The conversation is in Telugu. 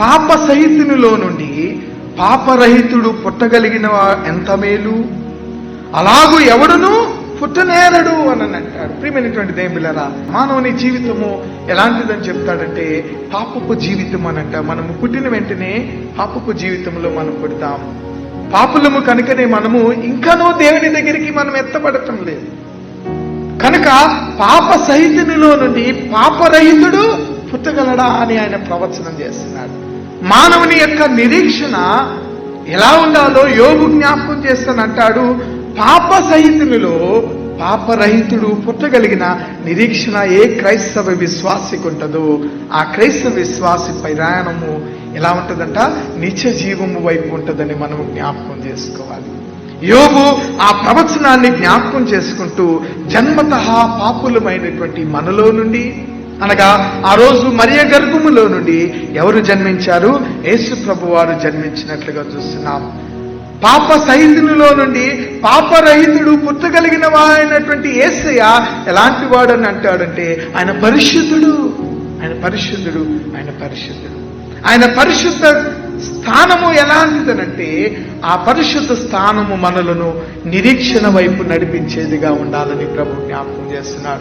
పాప సహితునిలో నుండి పాపరహితుడు పుట్టగలిగిన ఎంత మేలు? అలాగూ ఎవడును పుట్టనేరడు అని అంటాడు. ప్రియమైనటువంటి దేవులరా మానవుని జీవితము ఎలాంటిదని చెప్తాడంటే పాపపు జీవితం అని అంట మనము పుట్టిన వెంటనే పాపపు జీవితంలో మనం పుడతాం. పాపులము కనుకనే మనము ఇంకనూ దేవుని దగ్గరికి మనం ఎత్తపడటం లేదు. కనుక పాప సహితునిలో నుండి పాపరహితుడు పుట్టగలడా అని ఆయన ప్రవచనం చేస్తున్నాడు. మానవుని యొక్క నిరీక్షణ ఎలా ఉండాలో యోగు జ్ఞాపకం చేస్తానంటాడు పాప సహితునిలో పాపరహితుడు పుట్టగలిగిన నిరీక్షణ ఏ క్రైస్తవ విశ్వాసికి ఉంటుందో? ఆ క్రైస్తవ విశ్వాసి ప్రయాణము ఎలా ఉంటుందంట? నిత్య జీవము వైపు ఉంటుందని మనం జ్ఞాపకం చేసుకోవాలి. యోగు ఆ ప్రవచనాన్ని జ్ఞాపకం చేసుకుంటూ జన్మత పాపులమైనటువంటి మనలో నుండి అనగా ఆ రోజు మరియ గర్భములో నుండి ఎవరు జన్మించారు? యేసు ప్రభు వారు జన్మించినట్లుగా చూస్తున్నాం. పాప సహితునిలో నుండి పాపరహితుడు పుట్టగలిగిన వాడైనటువంటి ఏసయ్య ఎలాంటి వాడని అంటాడంటే ఆయన పరిశుద్ధుడు. ఆయన పరిశుద్ధుడు ఆయన పరిశుద్ధుడు. ఆయన పరిశుద్ధ స్థానము ఎలాంటిదనంటే ఆ పరిశుద్ధ స్థానము మనలను నిరీక్షణ వైపు నడిపించేదిగా ఉండాలని ప్రభు జ్ఞాపకం చేస్తున్నాడు.